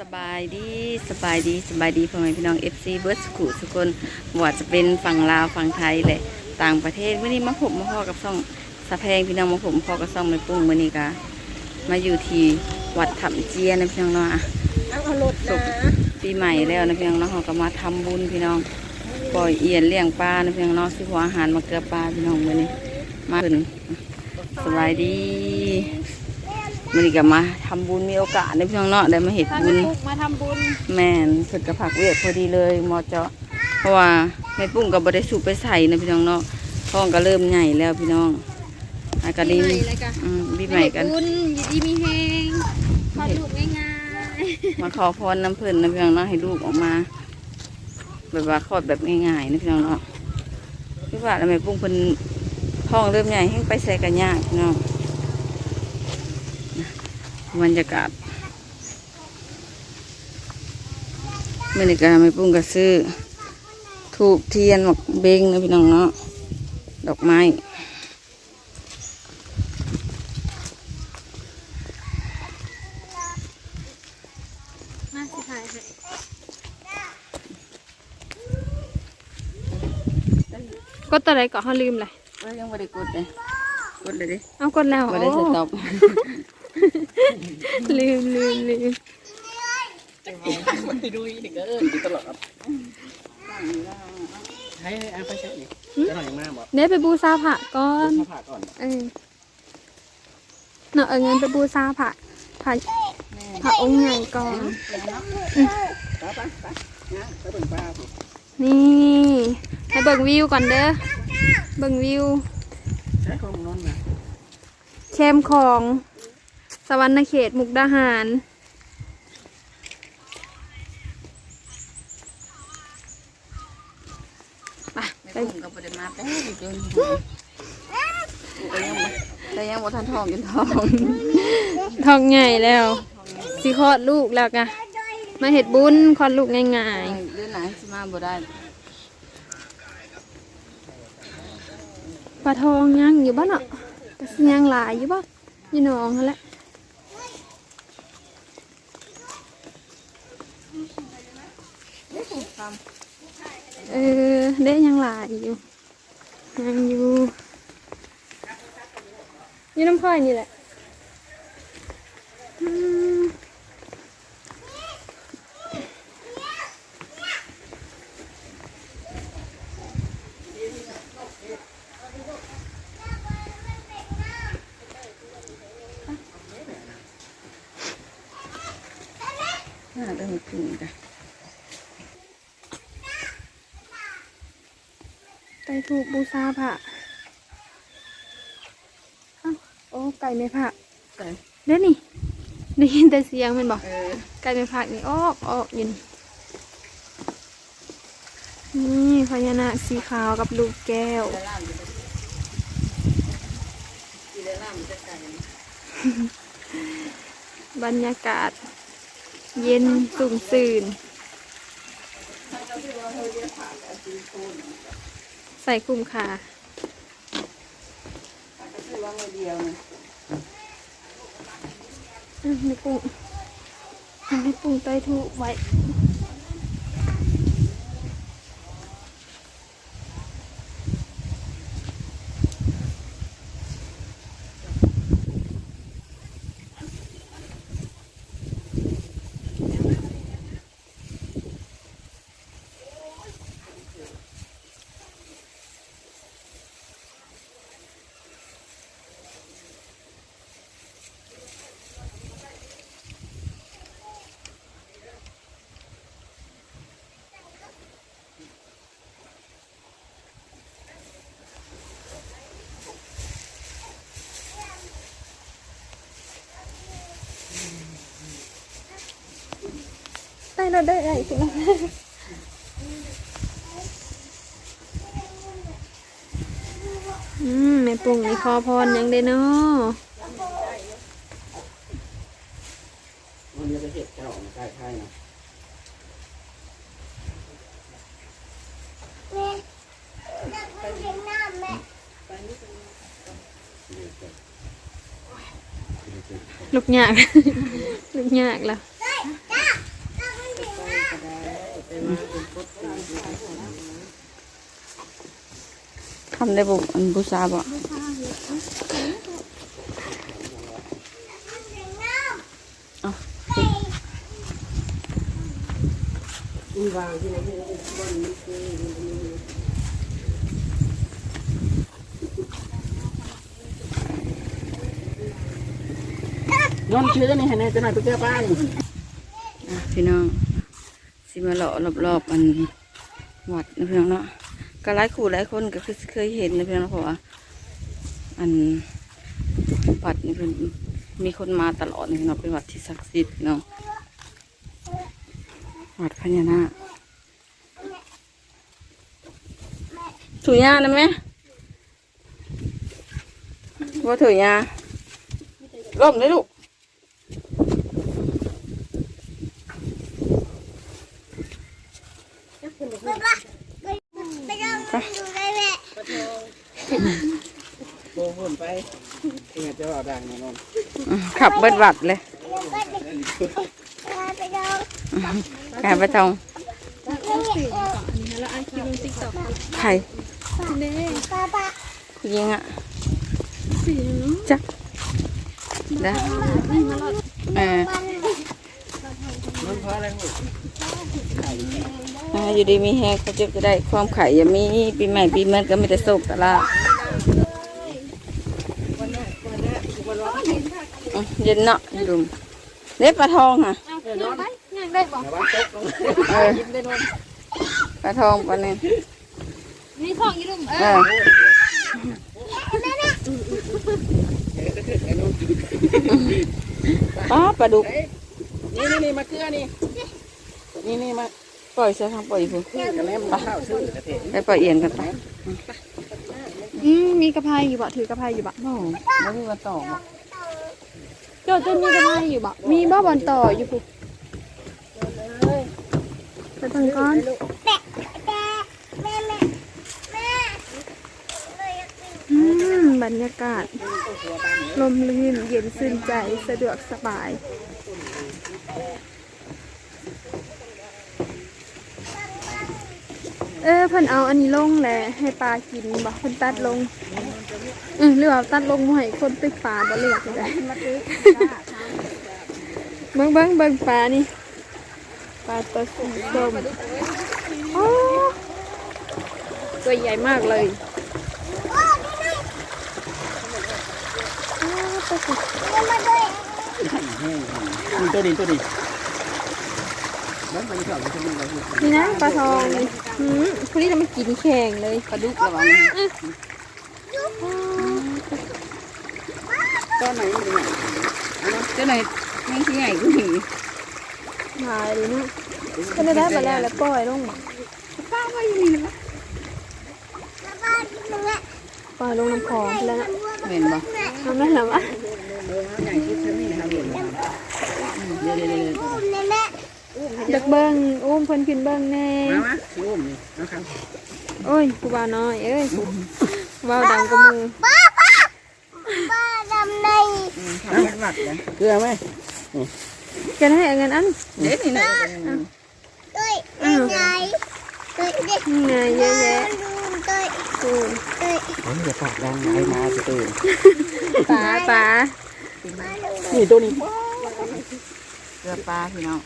สบายดีสบายดีสบายดีพ่อแม่พี่น้องเอฟซีเบิร์ดสกุสุกคนบว่าจะเป็นฝั่งลาวฝั่งไทยแหละต่างประเทศวันนี้มาผมมาพ่อกับซ่องสะแพงพี่น้องมาผมพ่อกับซ่องไม่ปุ้งวันนี้กะมาอยู่ที่วัดถ้ำเจียนะพี่น้องเนาะอะเอาเอารถสุนะกปีใหม่แล้วนะพี่น้องเนาะเราก็มาทำบุญพี่น้องปล่อยเอียนเลี้ยงปลานะพี่น้องเนาะซื้อหัวอาหารมาเกลือปลาพี่น้องวันนี้มาขึ้นสบายดี วันนี้ก็มาทำบุญมีโอกาสนะพี่น้องเนาะได้มาเห็นถ้าบุแม่ญปุ๊กมาทำบุญแม่นเพิ่นกระผักเวียกพอดีเลยหมอเจาะ เพราะว่าแม่ปุ้งกับบได้สูบไปใส่นะพี่น้องเนาะท้องก็เริ่มใหญ่แล้วพี่น้องอากาศดีปีใหม่เลยกะอืมบีใหม่กัน บุญอยู่ดีมีแฮงพอลูกง่ายมาขอพรน้ำเพิ่นนะพี่น้องเนาะให้ลูกออกมาแบบว่าคลอดแบบง่ายๆนะพี่น้องเนาะพี่ว่าแล้วแม่ปุ้งเพิ่นท้องเริ่มใหญ่ให้ไปใส่กันยากพี่น้อง บรรยากาศเมื่อนี้ก็แม่ปุ้งก็ซื้อถูกเทียนหมกเบงนะพี่น้องเนาะดอกไม้ๆมาสิถ่ายให้กดตัวไหนก่อนเขาลืมเลยเอ้ยยังไม่ได้กดเลยกดเลยดิเอากดแล้วไม่ได้สโอ้ต็อป ลืมลืมลืมมันติดดุยเด็กเอิญตลอดให้อาไปใช้อีกจะหน่อยมากบอกเดี๋ยวไปบูชาพระก่อนข้าผ่าก่อนเออเนาะเอาเงินไปบูชาพระพระพระองค์ใหญ่ก่อนป้าป้าป้านะไปเบิ่งป้าผมนี่ให้เบิ่งวิวก่อนเด้อเบิ่งวิวใช้ของนนท์นะแคมป์ของ สวรรณเขตมุกดาหาร ไปปุ่มกับประเด็นมาแป๊บจนแต่ยังบ่แต่ยังบ่ทันทองจนทองทองใหญ่แล้วสิคลอดลูกแล้วกะมาเห็ดบุญคลอดลูกง่ายเดือนไหนสิมาบ่ได้ๆปลาทองยังอยู่บ้านเนาะกระสิยังหลายอยู่บ้านอยู่หนองนั่นแหละเอ เด้ยังหลายอยู่ยังอยู่อยู่น้ำพ่อยนี่แหละอืม น่าจะมีปุ่มกัน ไก่ถูกบูชาพระอ้าวโอ้ไก่ไม่ผักใส่เด้นี่ได้ยินแต่เสียงแมันบอกเออไก่ไม่ผักนี่ออกออกอยินนี่พญานาคสีขาวกับลูกแก้วได้ล่ามอยู่ที่ได้ล่ามจะไก่บรรยากาศ เย็นสุ่มสื่น ใส่คุ้มค่าก็คือว่าไม่เดียวนะอะไม่ปรุงอะไม่ปรุงไตถูกไว้ เราได้อะไรสิอืมแม่ปุ่งนี่ขอพรหยังได้เนาะวันนี้จะเห็ดเจ้าใกล้ไทยนะลูกยาก ลูกยากแล้วำได้บุอันบูชาบ่มีวางที่ไหนที่บนนี้คือนอนชื่อนี่ให้แน่จะหน่อยไปเจอป้าอยู่อะพี่น้องสิมาเลาะรอบๆอันวัดนะพี่น้องเนาะ ก็หลายคู่หลายคนก็คือเคยเห็นนะเพี่น้องเพราะว่าอันวัดนี่เพิ่นมีคนมาตลอดนี่พี่น้องเป็นวัดที่ศักดิ์สิทธิ์พี่น้องวัดพญานาคถูยานะแม่ว่าถือยาร่มเลยลูก โบหุ่นไปเอง จะว่าดังแน่นอนขับเบิดวัดเลยแอบไปทองไอคิวลงติ๊กต็อกไข่เด้ผู้หญิงอะจักนะเอออยู่ดีมีแฮงเขาจะได้ความไข่ย่ามีปีใหม่ปีเมันก็ไม่ได้สุกแต่ละม เย็นเนาะดุมเล็บปลาทองอะเอาขึ้นไปยังได้บอกแต่ว่าตกลงเออปลาทองปลาเนี่ยมีทองอยู่ดุมเอเอออป้าปลาดุกนี่นี่นี่มาเกลือนี่นี่นี่มาปล่อยเสียทางปล่อยพูกระเล่มมาข้าวซื้อกระเทศไปปล่อยเอียนกันไป อืมมีกระเพราอยู่บ่ถือกระเพราอยู่บ่โอ้ไม่มีมาต่อบ่โจจนมีกระเพราอยู่บ่มีบ่บอลต่ออยู่ปุ๊บไปทางก้อนอืมบรรยากาศ ลมลื่นเย็นชื่นใจสะดวกสบาย เออเพิ่นเอาอันนี้ลงแหละให้ปลากินบ่เพิ่นตัดลงอือหรือว่าตัดลงบ่ให้คนไปปลาบ่เลือกก็ได้เบิ่งเบิ่งเบิ่งปลานี่ปลาตัวสีส้มโอ้ตัวใหญ่มากเลยอ้าวตัวสีนี่ตัวนี้ตัวนี้แล้วมั นข้าวมันจะมีอะไรอยู่นี่นะปลาทองนี่หืมคนนี้จะมากินแข่งเลยปลาดุกระวังนะตอนไหนมันเป็นไงเจ้าไหนแม่งที่ใหญ่กูหนีหายเลยนะก็ได้ได้มาแล้วแล้วปล่อยลงมาป้าไว้อยู่นี่นะปล่อยลงน้ำคลองแล้วนะเห็นบ่ทำได้หรอวะใหญ่ที่สุดนี่นะครับเดี๋ยวเดี๋ยวเดี๋ยว เดี๋ยวเด็กเบิ้งอุ้มเพิ่นขึ้นเบิ้งแน่มามาชิวมนี่นะครับโอ้ยกูบ่าวน้อยเอ้ยว่าวดังกับมือทำเป็นวัดเลยเกลือไหมแกให้เอาเงินอันเด็ดนี่นะอ้าวนี่ไงเยอะแยะกูผมจะปากดังไอ้มาจะตื่นป๋าป๋านี่ตัวนี้ เกลือปลาพี่น้อง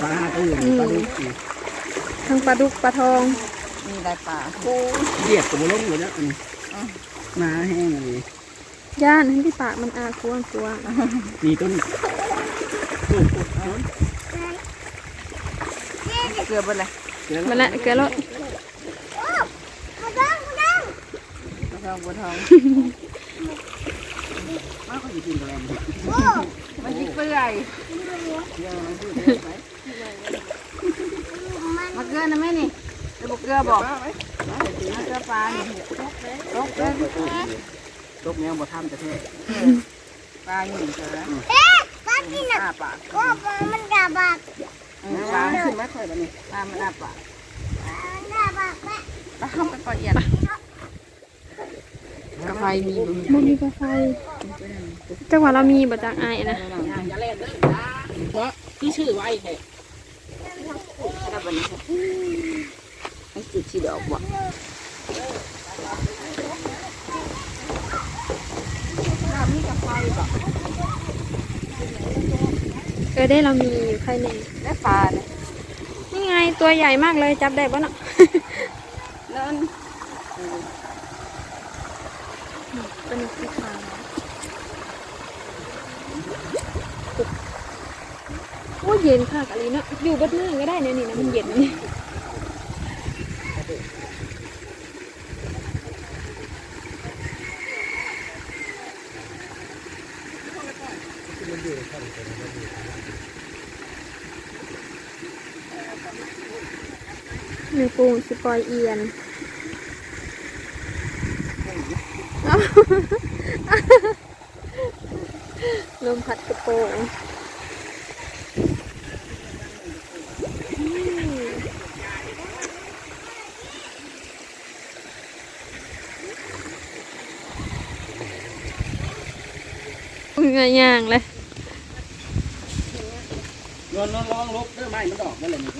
ปลาตื่นปลาดุกทั้งปลาดุกปลาทองมีลายปลาเรียบกับบุล้มเลยนะมาแห้งเลยย่านให้ที่ปากมันอากวางกวางนี่ตัวนี้เกลือเบิดเลยเกลือมาละเกลือแล้วปลาทองปลาทอง มาเขาอยู่กินกันแล้วมันจิเปื่อยมาเกลือนะแม่นี่จะบอกเกลือบอกมาเกลือปลานี่ตกเกลือตกแนวบ่ทำจะแท้ปลาอยู่เจอแล้วอ้าปากปลาปลาขึ้นไม่ค่อยแบบนี้ปลามันอ้าปากปลาเข้าไปปล่อยเอียนกระไฟมีบ่มีมันมีกาไฟ จังหวะเรามีบ่จากอายนะอย่าเล่นเด้อเพราะที่ชื่อไว้แค่แล้วบัดนี้มันจิตชีดอกบ่เออได้เรามีอยู่ใครในและปลาเนี่ยนี่ไงตัวใหญ่มากเลยจับได้ปะเนาะ นั่น เป็นสีขาวโอ้ เย็นค่ะกะลีเนาะอยู่บัดมือก็ได้เนี่ยนี่นะมันเย็นนี่มีปูสปอยเอียนลมพัดกระโปรง งายย่างเลยนอนนอนระวังลบเด้อไม้มันดอกนั่นแหละนี่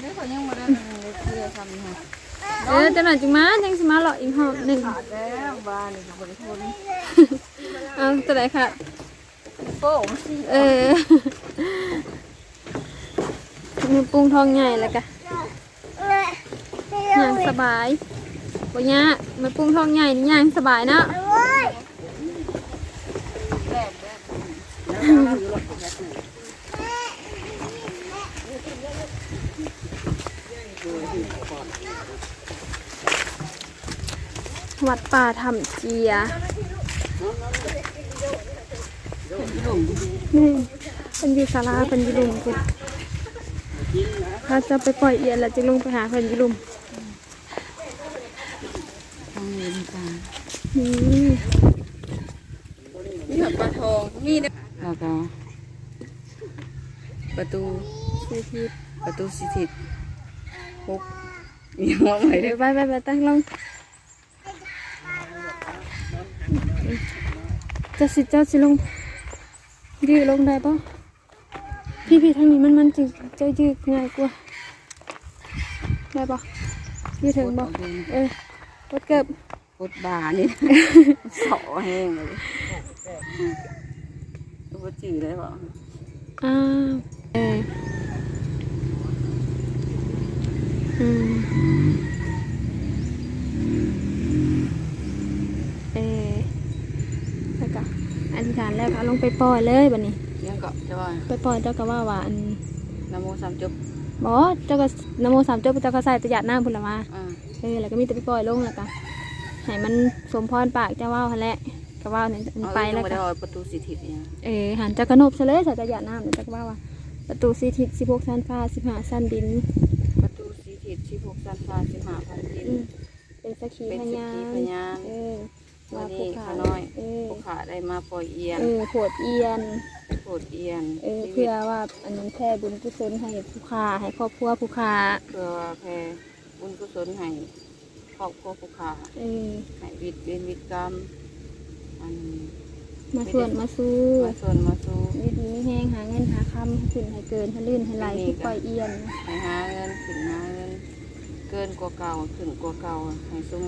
เดี๋ยวเขายังมาได้เลยเพื่อทำค่ะเออจะหน่อยจึงมาจังสิมาหล่ออีกหอบหนึ่งขาดแล้วบ้านนี่เขาบริโภคเอาตัวไหนค่ะโป้งสิเออมีปรุงทองใหญ่แล้วกะย่างสบายบ่ยาก มันปรุงทองใหญ่นี่ย่างสบายเนาะวัดป่าทำเจียนี่เป็นยู่ศาลาเป็นยูลุมคุณถ้าจะไปปล่อยเอียนแล้วจะลงไปหาเพิ่นยูลุม ทาง นี้ปลานี่มีแบบปลาทองมีเด้อแล้วก็ประตูสีทิศประตูสิทิศหกมีห้องไหนเดี๋เด้ยอวไปไปไปตั้งลงจะสิเจ้าสิลงยืดลงได้ปะพี่พี่ทางนี้มันมันจะจะยืดง่ายกว่าได้ปะยืดถึงปะเออรถเก็บ พุดบานี่ เสาแห้งเลยตัวจืดเลยบ่อ้าวเอออืมเออแล้วก็อธิษฐานแล้วก็เอาลงไปปล่อยเลยบัดนี้ ยังก็จะว่าไปปล่อยเจ้าก็ว่าว่าอันนโมสามจบบอเจ้าก็นโมสามเจ้าเจ้าก็ใส่ตะหยาดน้ำพุ่นละมา อ่า เออแล้วก็มีแต่ไปปล่อยลงแล้วก็ ให้มันสมพรปากเจ้าว่าวหั่นแหละก็ว่าวเนี่ยมันไปแล้วก็ก็ได้เอาประตูสิทิศเนี่ยเออหันเจ้ากระนบซะเลยใส่ตะหยาดน้ำเนี่ยเจ้าก็ว่าว่าประตูสีทิศสิบหกชั้นฟ้าสิบห้าชั้นดิน ประตูสิทิศสิบหกสันฟ้าสิบห้าพันดินอืมเป็นสักขีเป็นพสักยาขีนพยานเออวันภูนี้ขาขาน้อยเออผู้ขาได้มาปล่อยเอียนเออโผดเอียนโปรดเอียน เออชีวิเพื่ตอว่าอันนั้นแค่บุญกุศลให้ผู้ค้าให้ครอบครัวผู้ค้าเพื่อว่าแผ่บุญกุศลให้ ครอบครัวผู้ขาเออให้วิตเวนวิตกรรมอันมาส่วนมาสู้มาส่วนมาสู่วิธีไม่แห้งหาเงินหาคำให้ขึ้นให้เกินให้ลื่นให้ไหลที่ปล่อยเอียนให้หาเงินขึ้นหาเงินเกินกว่าเก่าขึ้นกว่าเก่าให้สม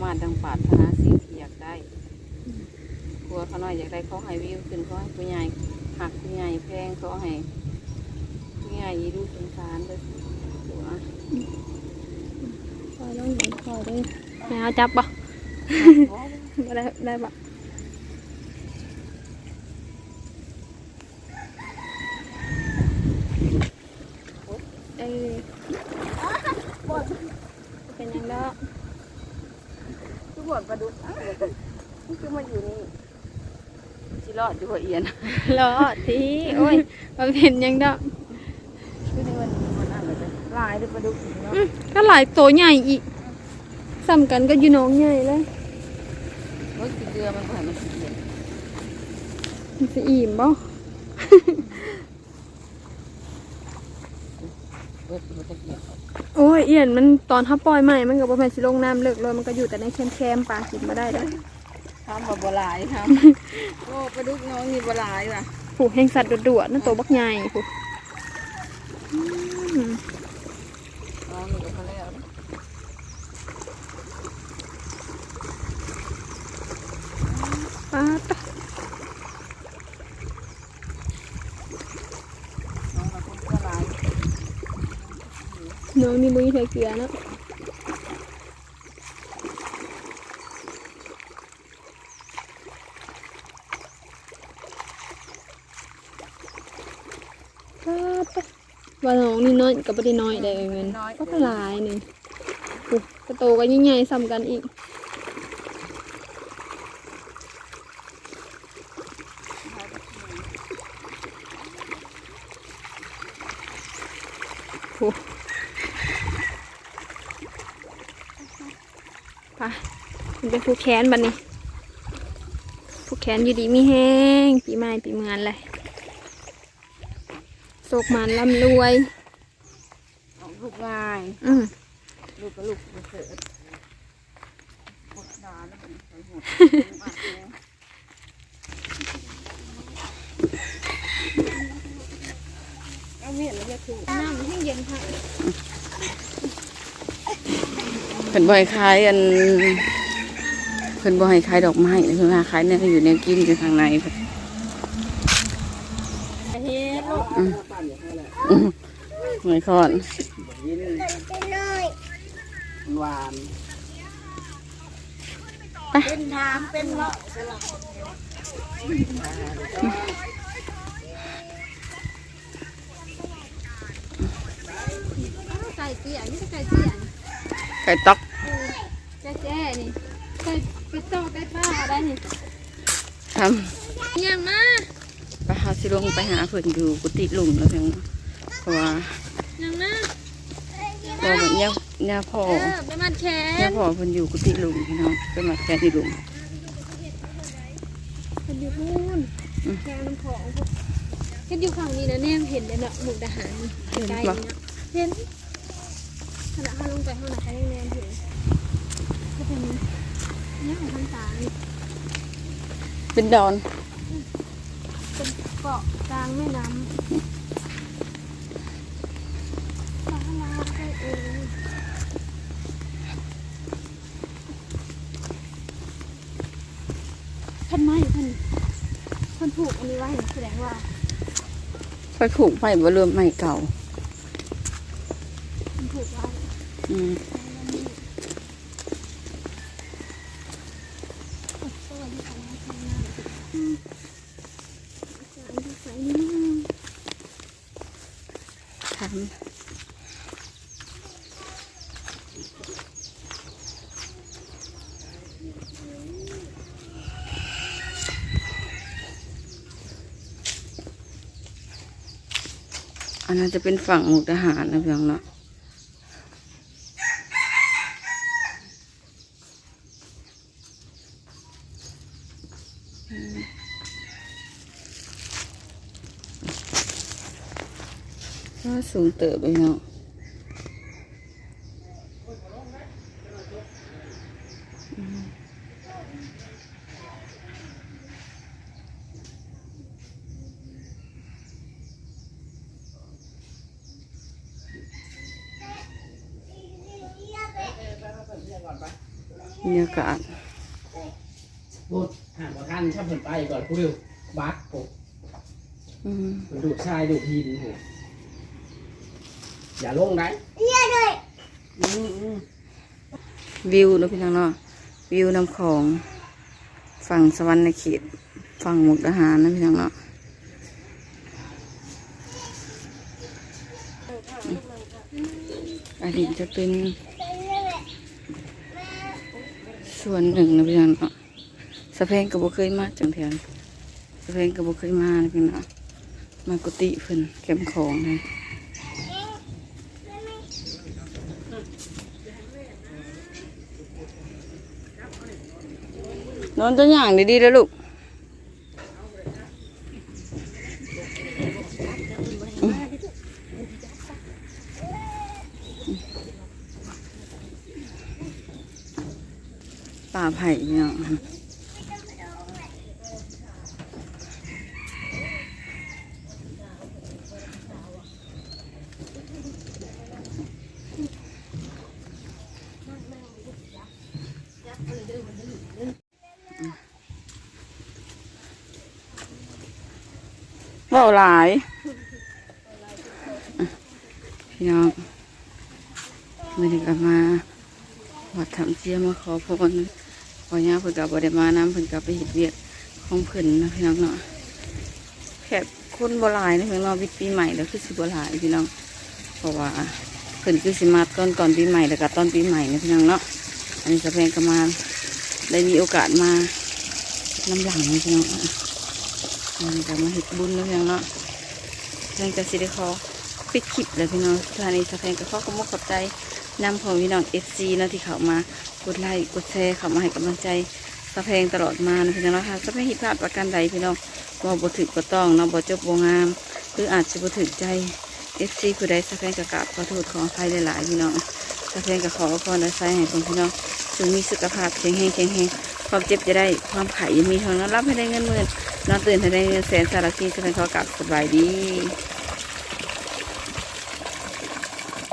มาตรดังปรารถนาสิ่งที่อยากได้ครัวเขาน้อยอยากได้เขาให้วิวขึ้นเขาให้ผู้ใหญ่หักผู้ใหญ่แพงเขาให้ผู้ใหญ่ดูสงสารเลยตัวปล่ อยลงหญิงปล่อยเลยให้เอาจับปะได้ได้ปะเออเป็นยังดอกทุกคนปลาดุกอ้าวนี่คือมาอยู่นี่ชิรอดอยู่หัวเอียนรอทีโอ้ยมันเป็นยังดอก ปลาดุกเนาะอืมก็หลายตัวใหญ่อีกสำกันก็อยู่น้องใหญ่เลยรถสีเรือมันก็ให้มันสีเอียนมันจะอิ่มบ่เบิดมันจะเอียนโอ้ยเอียนมันตอนทับปล่อยใหม่มันก็บ่แม่นสิลงน้ำเลิกเลยมันก็อยู่แต่ในแคมๆปลากินมาได้แล้วทำแบบบหลายครับโอ้ปลาดุกน้องนี่บหลายว่ะอผูแห่งสัตว์ดุๆนั่นตัวบักใหญ่ผูอืม น้องนี่ก็พอแล้วนะ ปลาตะน้องเราคงก็หลายน้องนี่มือใส่เกลือเนาะปลาตะว่าน้องนี่น้อยกับ่ได้น้อยเลยเงินก็หลายหนึ่งโอ้กระโตก็ยิ่งใหญ่ซ้ำกันอีก มันเป็นผู้แค้นบันนี้ ผู้แค้นอยู่ดีมีแห้ง ปีใหม่ปีเมือนเลยโศกมันร่ำรวยเอาลูกง่ายอืมลูกก็ลูกเสิร์ฟกดดาแล้วมันใส่หัวมากเลยเอาเมียนแล้วจะถูกน้ำให้เย็นค่ะเพิ่นบ่ให้ขายอันเพิ่นบ่ให้ขายดอกไม้เพิ่นว่าขายเนี่ยอยู่ในกินอยู่ข้างในเพิ่นเฮ็ดลูกอืมปั้นอย่างนั้นแหละอืมหอยคอนยินหวานเป็นทามเป็นเลาะไก่เตี้ยนี่ไก่เตี้ยนี่ไก่ตอกแจ๊แจ๊นี่ไก่ เป็ดโตไก่ป้าได้นี่ทเยี่ยงมาำไปหาสิลงไปหาเพิ่นอยู่กุฏิลุงแล้วเพียงเพราะว่ายังมาพอแบบเนี้ยเนี้ยพ่อเออไปมันแขเนี้ยนพ่อเพิ่นอยู่กุฏิลุงพี่น้องเป็นมาแค่ที่ลุงเป็นอยู่นู่นอืมแขนมันของเห็นอยู่ฝั่งนี้นะแนมเห็นเลยเนาะหมุกทหารไกลๆนี่เนาะเห็นขณะเขาลงไปข้างหน้าใครแนมเห็นก็เป็นเนี่ยของทางตานี่เป็นดอนเป็นเกาะกลางแม่น้ำปลาลาไก่เอ๋ยท่านไม้ท่านท่านผูกอันนี้ไว้แสดงว่าไฟผูกไฟบ่เริ่มไม่เก่าท่านผูกไว้อืม สวัสดีค่ะน้องน้อืมสายดีสายนี่นะ ทำ อันนั้นจะเป็นฝั่งมุกทหารนะเพียงเนาะก็ สูงเติบไปเนาะบรรยากาศพูดห่างกว่าท่านชอบเพิ่นไปก่อนพูดเร็วบัสผมอืมมันดูดทรายดูดหินผม อย่าลงได้อืมอืมวิวเนาะพี่น้องเนาะวิวน้ำของ ฝั่งสวรรค์เขตฝั่งมุกดาหารนะพี่น้องเนาะอดีตจะเป็นส่วนหนึ่งนะพี่น้องเนาะสะเพงก็บ่เคยมาจังเทียนสะเพงก็บ่เคยมานะพี่น้องเนาะมากุฏิเพิ่นเก็บของเลยนอ นตัวอย่างดีๆแล้วลูกป่าไผ่พี่น้อง เว้าหลายพี่น้องมื่อนี้ก็มาวัดทำเจียมาขอพรขอย่าเพิ่นกับบได้มาน้ำเพิ่นกับไปเห็ดเวียกของเพิ่นนะพี่น้องเนาะแขกคนโบราณนะพี่น้องวิทย์ปีใหม่แล้วคือสิโบราณพี่น้องเพราะว่าเพิ่นคือสิมาต้นก่อนปีใหม่แล้วก็ต้นปีใหม่นะพี่น้องเนาะอันนี้สะเพงก็มาได้มีโอกาสมาน้ำหลังนะพี่น้อง อะอันนี้ก็มาเห็ดบุญนะพี่น้องเนาะแพงจะสิได้ขอปิดคลิปเลยพี่น้องทานี้สะเพงก็ขอขอบคุณขอบใจนำของพี่น้องเอฟซีนะที่เขามากดไลค์กดแชร์เขามาให้กำลังใจสะเพงตลอดมานะพี่น้องเนาะค่ะสะเพงผิดพลาดประการใดพี่น้องบ่บ่ถึกบ่ต้องเนาะบ่จบบ่งาม หรืออาจจะบ่ถึกใจเอฟซีผู้ใดสะเพงกะกาบขอโทษขออภัยหลายๆพี่น้องสะเพงกะขอพรและใส่ให้พี่น้องจงมีสุขภาพแข็งแรงแข็งแรง ความเจ็บจะได้ความไข่ยังมีทองนอนรับให้ได้เงินหมื่นนอนตื่นให้ได้เงินแสนสารกีจะเป็นขอกลับสบายดี